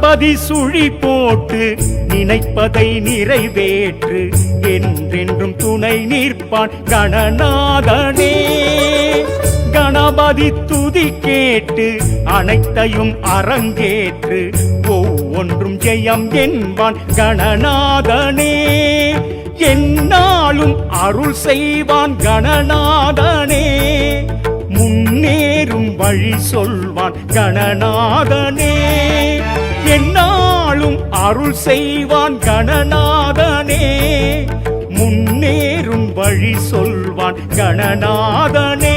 கணபதி சுழி போட்டு நினைப்பதை நிறைவேற்று. என்றென்றும் துணை நிற்பான் கணநாதனே. கணபதி துதி கேட்டு அனைத்தையும் அரங்கேற்று. ஒவ்வொன்றும் ஜெயம் என்பான் கணநாதனே. என்னாலும் அருள் செய்வான் கணநாதனே. முன்னேறும் வழி சொல்வான் கணநாதனே. என்னாலும் அருள் செய்வான் கணநாதனே. முன்னேறும் வழி சொல்வான் கணநாதனே.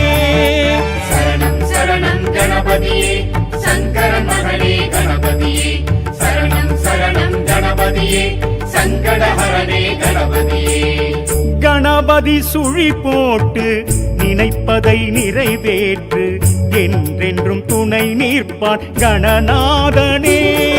சரணம் சரணம் கணபதியே. சங்கரன் மகனே கணபதியே. சரணம் சரணம் கணபதியே. சங்கடஹரனே கணபதியே. கணபதி சுழி போட்டு நினைப்பதை நிறைவேற்று. என்றென்றும் துணை நிற்பான் கணநாதனே.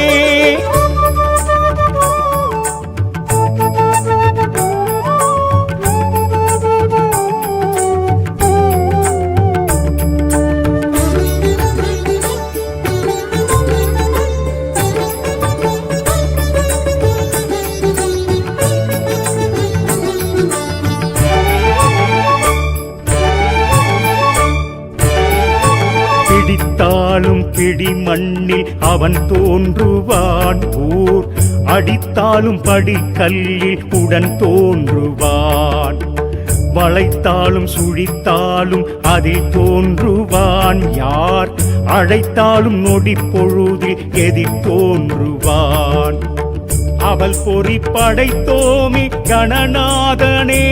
அவன் தோன்றுவான். ஊர் அடித்தாலும் படி கல்லில் உடன் தோன்றுவான். வளைத்தாலும் சுழித்தாலும் அதில் தோன்றுவான். யார் அழைத்தாலும் நொடி பொழுதில் எதிர் தோன்றுவான். அவள் பொறி படைத்தோமி கணநாதனே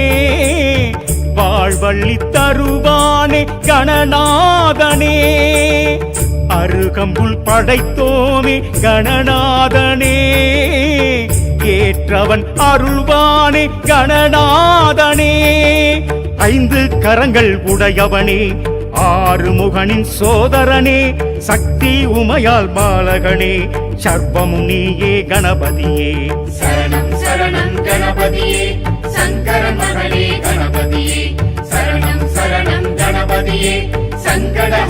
வாழ்வள்ளி தருவானே கணநாதனே. அருகம்புல் படைத்தோமி கணநாதனே. ஏற்றவன் அருள்வானே கணநாதனே. ஐந்து கரங்கள் உடையவனே ஆறு முகனின் சோதரனே சக்தி உமையால் பாலகனே சர்வமும் நீயே கணபதியே. சரணம் சரணம் கணபதியே சங்கர மகனே கணபதியே. சரணம் சரணம் கணபதியே சங்கட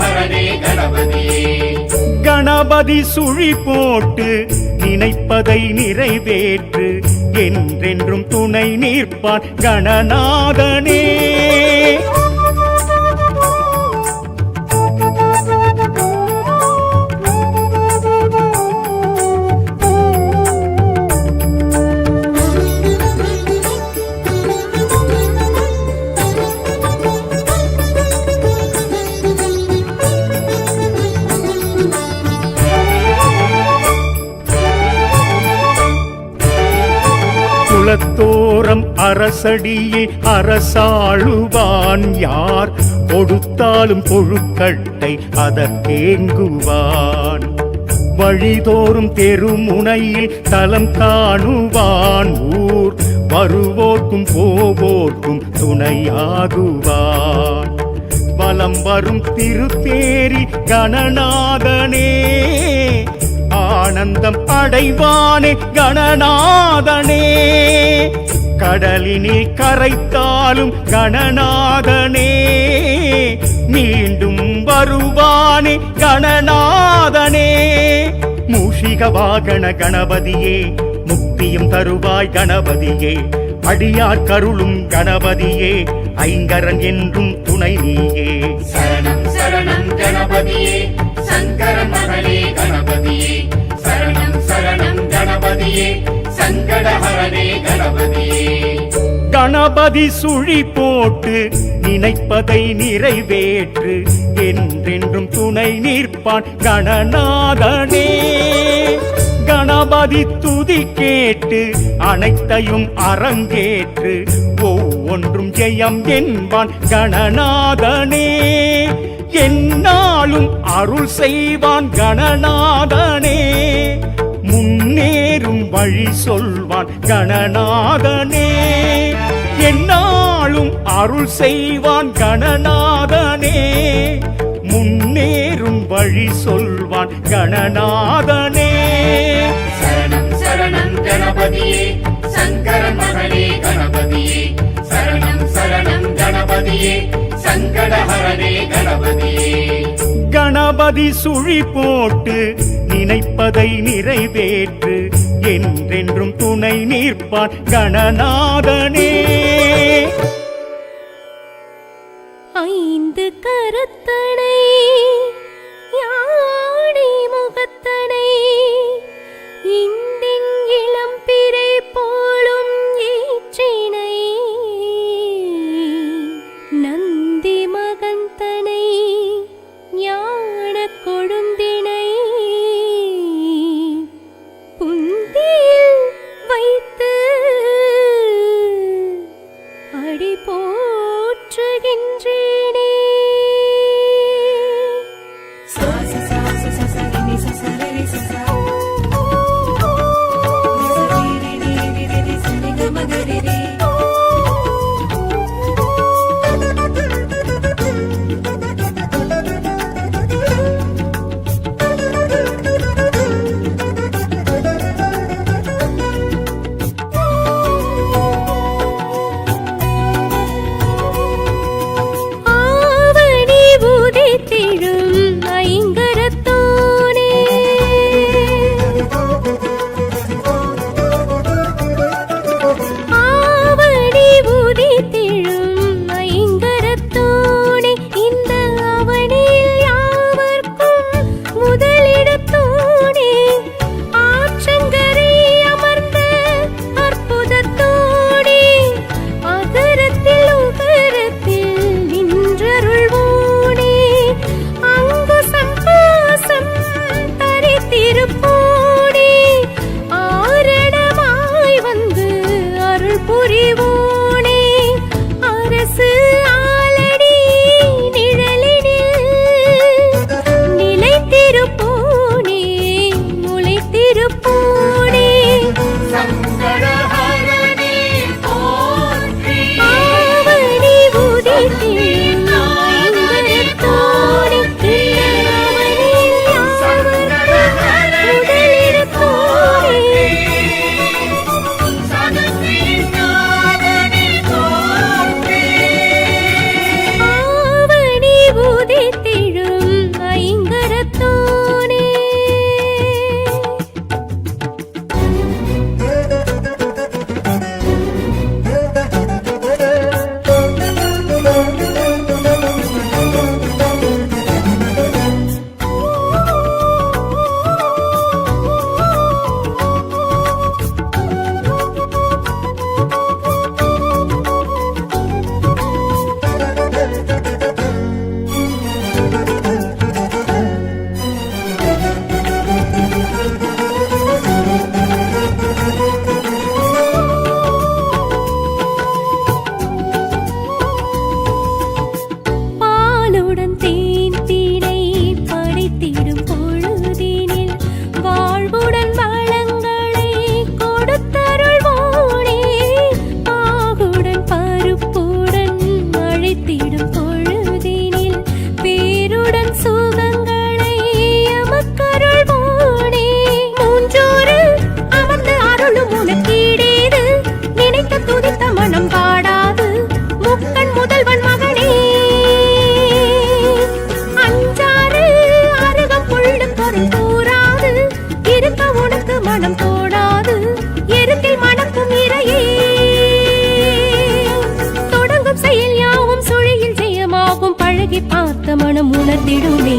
கணபதி சுழி போட்டு நினைப்பதை நிறைவேற்று. என்றென்றும் துணை நிற்பான் கணநாதனே. குலத்தோரம் அரசடியை அரசாளுவான் யார்? கொடுத்தாலும் கொழுக்கட்டை அதற்கேங்குவான். வழிதோறும் தெருமுனையில் தலம் காணுவான். ஊர் வருவோர்க்கும் போவோர்க்கும் துணையாகுவான். வலம் வரும் திருத்தேரி கணநாதனே ஆனந்தம் அடைவானே கணநாதனே. கடலினில் கரைத்தாலும் கணநாதனே. மீண்டும் வருவானே கணநாதனே. மூஷிக வாகன கணபதியே முக்தியும் தருவாய் கணபதியே. அடியார் கருளும் கணபதியே ஐங்கரன் என்றும் துணை நீயே. சரணம் சரணம் கணபதியே சங்கர மகளே கணபதியே. கணபதியே சங்கடஹரனே கணபதியே. கணபதி சுழி போட்டு நினைப்பதை நிறைவேற்று என்றென்றும் துணை நிற்பான் கணநாதனே. கணபதி துதி கேட்டு அனைத்தையும் அரங்கேற்று ஒவ்வொன்றும் ஜெயம் என்பான் கணநாதனே. என்னாலும் அருள் செய்வான் கணநாதனே. வழி சொல்வான் கணநாதனே. என்னாலும் அருள் செய்வான் கணநாதனே. முன்னேறும் வழி சொல்வான் கணநாதனே. சரணம் சரணம் கணபதியே. சங்கர மகனே கணபதியே. சரணம் சரணம் கணபதியே. சங்கடஹரனே கணபதியே. கணபதி சுழி போட்டு நினைப்பதை நிறைவேற்று. என்றென்றும் துணை நிற்பான் கணநாதனே. ஐந்து கரத்தனே வந்திடுமே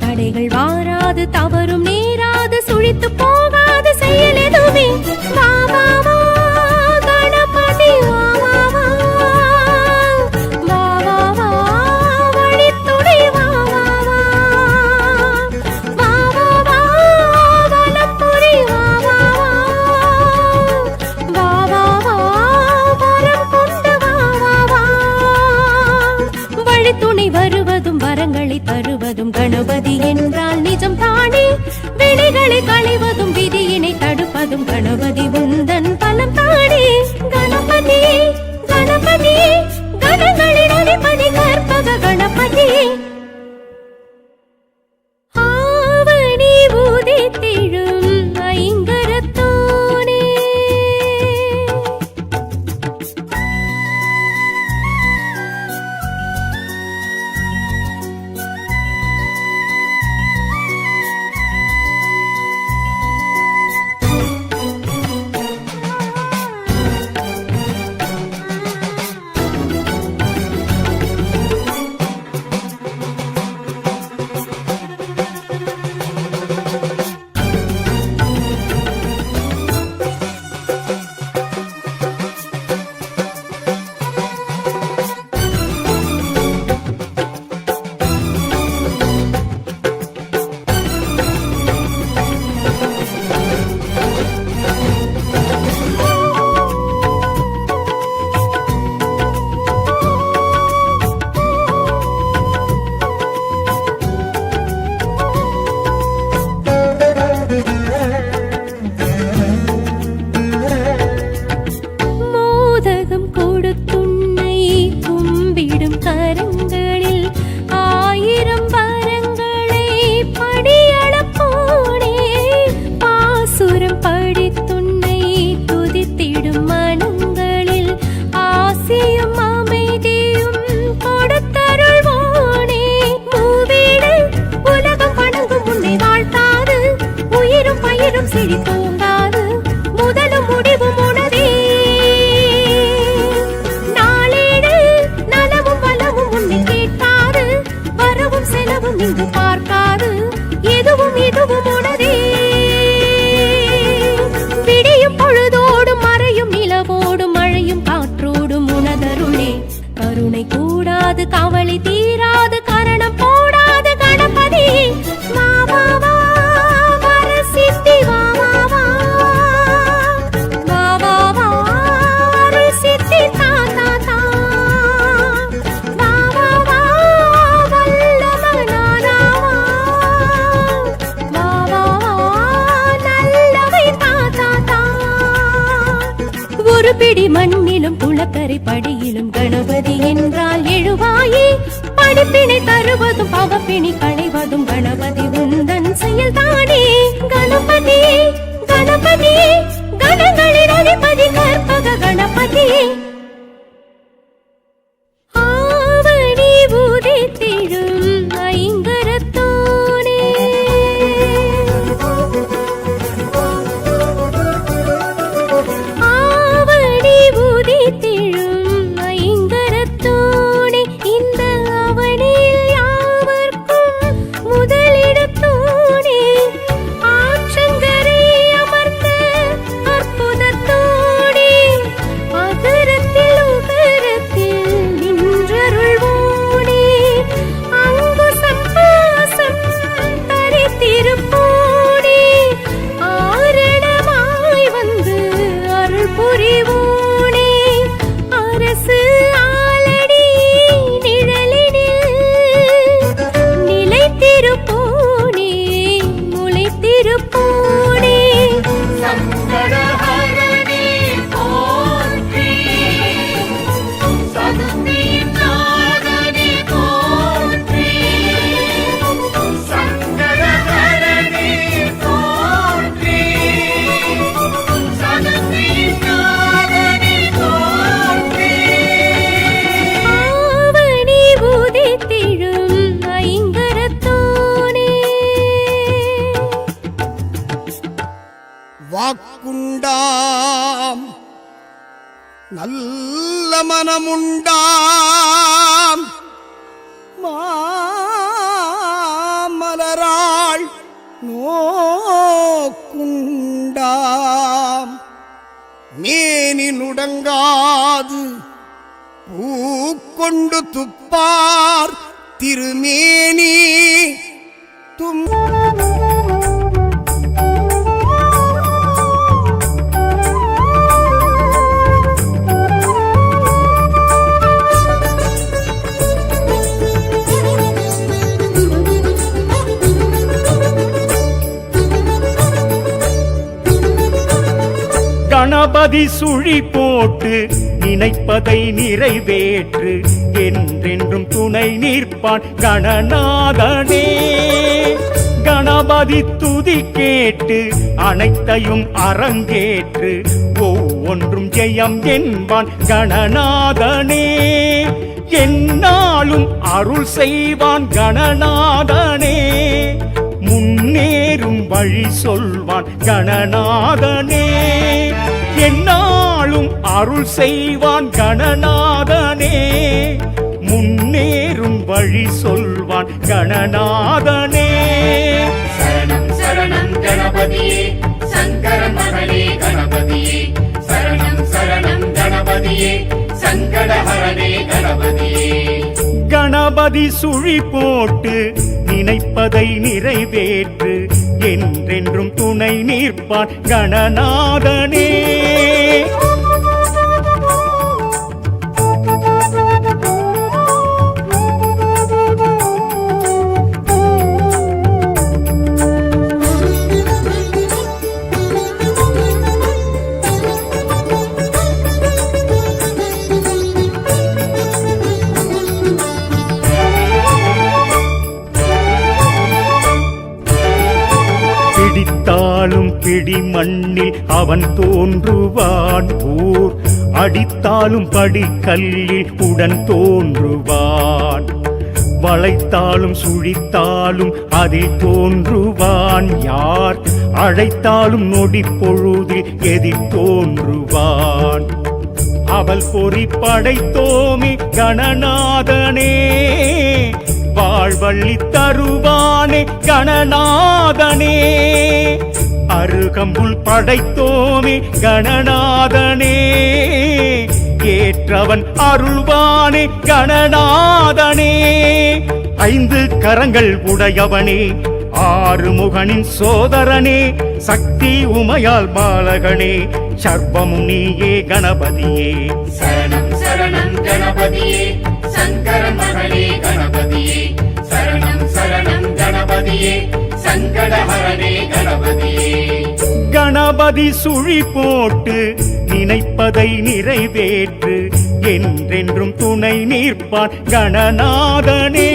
தடைகள் வாராது தவறும் நேராது சுழித்து போகாது செயல் எதுவுமே. மனமுண்டாம். மாமலராள் நோக்குண்டாம். மேனி நுடங்காது பூக்கொண்டு துப்பார் திருமேனி. தும் கணபதி சுழி போட்டு நினைப்பதை நிறைவேற்று என்றென்றும் துணை நிற்பான் கணநாதனே. கணபதி துதி கேட்டு அனைத்தையும் அரங்கேற்று ஒவ்வொன்றும் ஜெயம் என்பான் கணநாதனே. என்னாலும் அருள் செய்வான் கணநாதனே. முன்னேறும் வழி சொல்வான் கணநாதனே. என்னாலும் அருள் செய்வான் கணநாதனே. முன்னேறும் வழி சொல்வான் கணநாதனே. சரணம் சரணம் கணபதியே சங்கர மகளே கணபதியே சரணம் சரணம் கணபதியே சங்கடஹரணே கணபதியே கணபதி சுழி போட்டு நினைப்பதை நிறைவேற்று என்றென்றும் துணை நிற்பான் கணநாதனே. அவன் தோன்றுவான். ஊர் அடித்தாலும் படிக்கல்லில் உடன் தோன்றுவான். வளைத்தாலும் சுழித்தாலும் அதில் தோன்றுவான். யார் அழைத்தாலும் நொடி பொழுதில் எதிர் தோன்றுவான். அவள் பொறி படைத்தோமே கணநாதனே. வாழ்வள்ளி தருவானே கணநாதனே. கம்புள் படைத்தோமே கணநாதனே. ஏற்றவன் அருள்வானே கணநாதனே. ஐந்து கரங்கள் உடையவனே ஆறு முகனின் சோதரனே சக்தி உமையால் பாலகனே. சர்வமும் நீயே கணபதியே. சரணம் சரணம் கணபதியே. சங்கர மகனே கணபதியே. சரணம் சரணம் கணபதியே. சங்கடஹரணே கணபதியே. கணபதி சுழி போட்டு நினைப்பதை நிறைவேற்று என்றென்றும் துணை நிற்பான் கணநாதனே.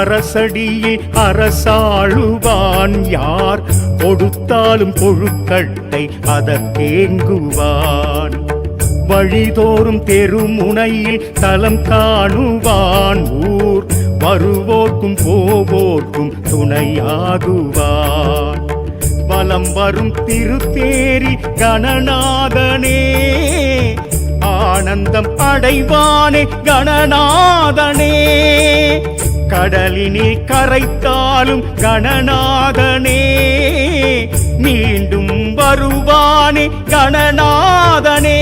அரசடியே அரசடியில் அரசாளுவான் யார்? கொடுத்தாலும் கொழுக்கட்டை அதற்கேங்குவான். வழிதோறும் தெருமுனையில் தலம் காணுவான். ஊர் வருவோர்க்கும் போவோர்க்கும் துணையாகுவான். வலம் வரும் திருத்தேரி கணநாதனே ஆனந்தம் அடைவானே கணநாதனே. கடலினில் கரைத்தாலும் கணநாதனே மீண்டும் வருவானே கணநாதனே.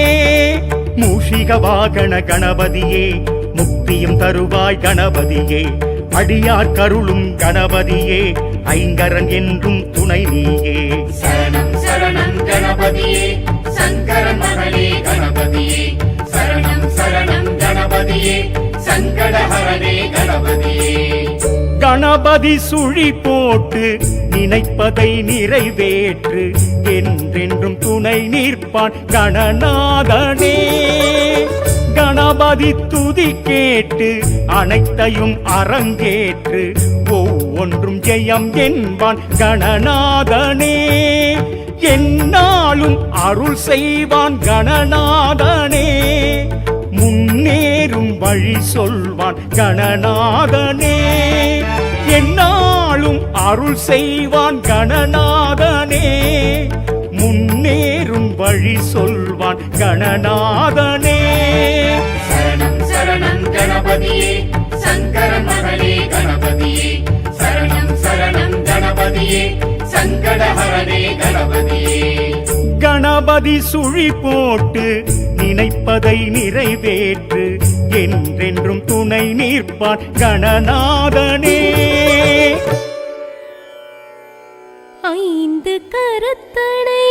மூஷிக வாகன கணபதியே முக்தியும் தருவாய் கணபதியே. அடியார் கருளும் கணபதியே ஐங்கரன் என்றும் துணை நீயே. சரணம் சரணம் கணபதியே சங்கர மகளே கணபதியே. சரணம் சரணம் கணபதியே சங்கடஹரணே கணபதியே கணபதி சுழி போட்டு நினைப்பதை நிறைவேற்று என்றென்றும் துணை நிற்பான் கணநாதனே. கணபதி துதி கேட்டு அனைத்தையும் அரங்கேற்று ஒவ்வொன்றும் ஜெயம் என்பான் கணநாதனே. என்னாலும் அருள் செய்வான் கணநாதனே. வழி சொல்வான் கணநாதனே. என்னாலும் அருள் செய்வான் கணநாதனே. முன்னேறும் வழி சொல்வான் கணநாதனே. சரணம் சரணம் கணபதியே. சங்கர மகனே கணபதியே. சரணம் சரணம் கணபதியே. சங்கடஹரணே கணபதியே. கணபதி சுழி போட்டு நினைப்பதை நிறைவேற்று. என்றென்றும் துணை நிற்பான் கணநாதனே. ஐந்து கருத்தனை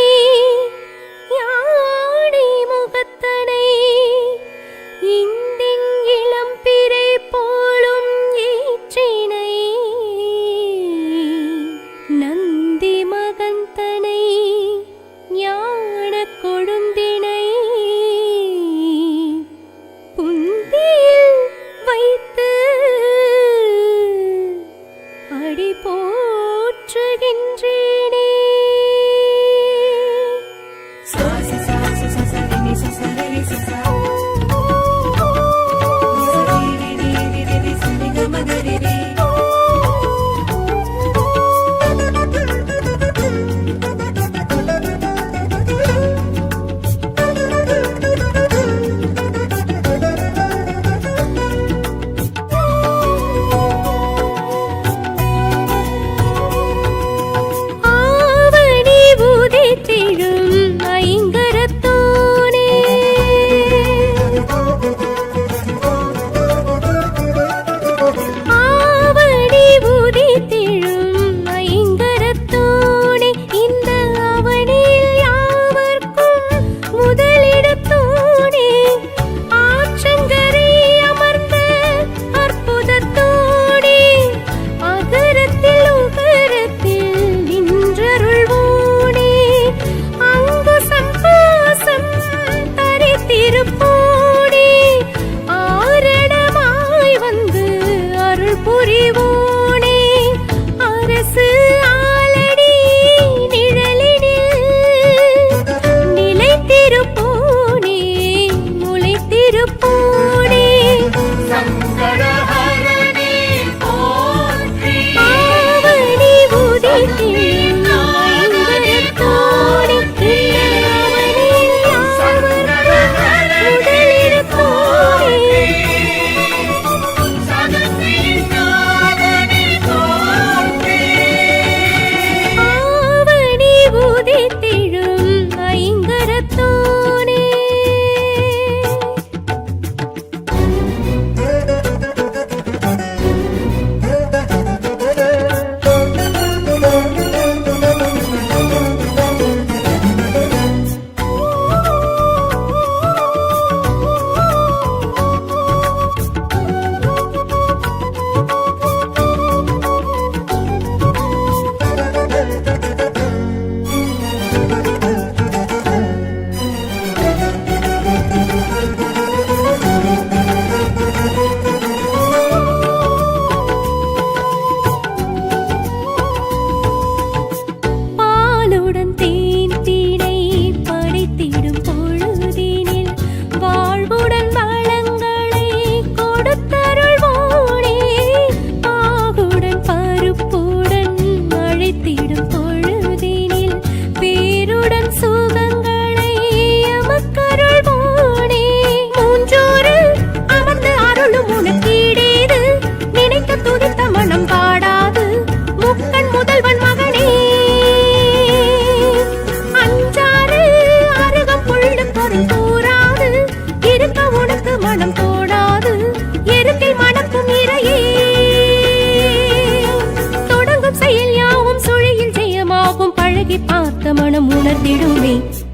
வந்திடுமே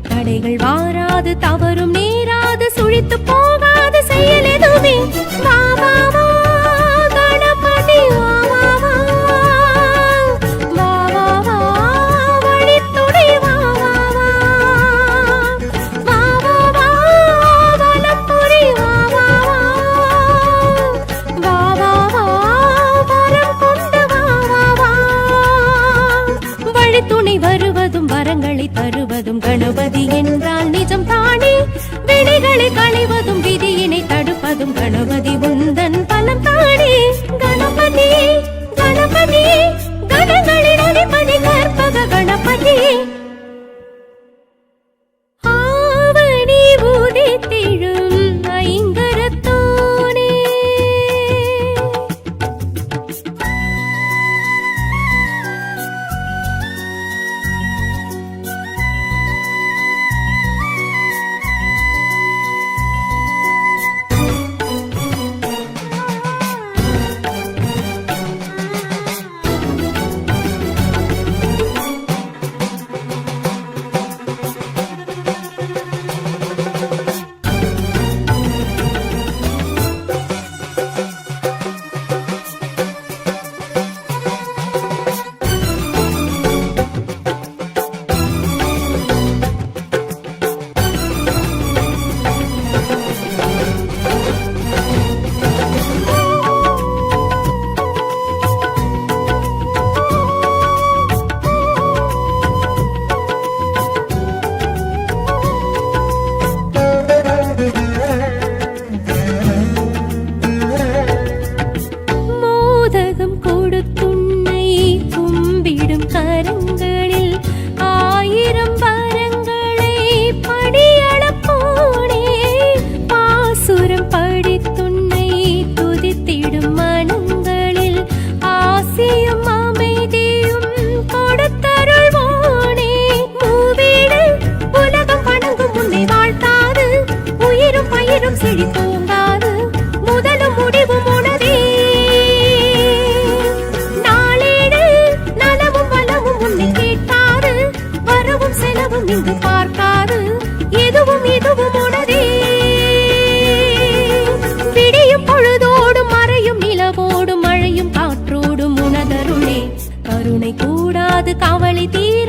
தடைகள் வாராது தவறும் நேராது சுழித்து போக காவலை தீ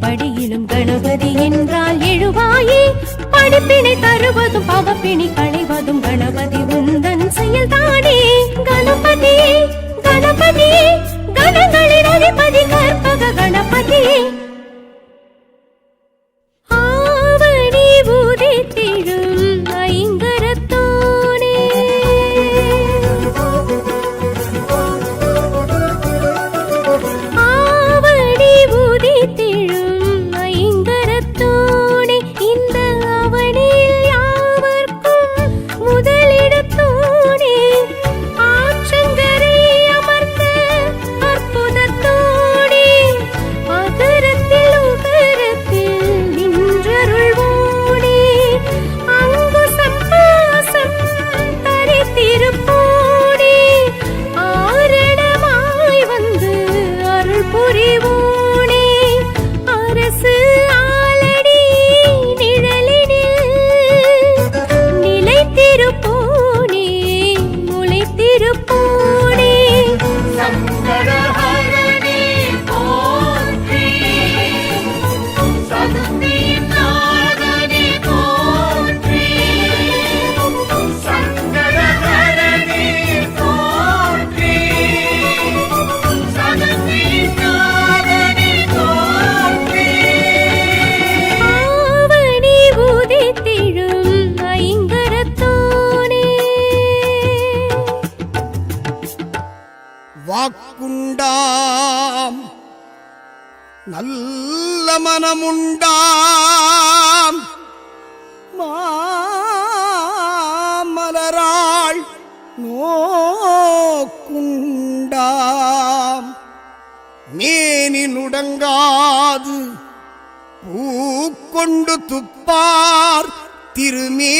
படியிலும் கணபதி என்றால் எழுவாயே. படிப்பினை தருவதும் பவப்பினை களைவதும் கணபதி உந்தன் செயல்தானே. கணபதியே பூக்கொண்டு துப்பார் திருமேனி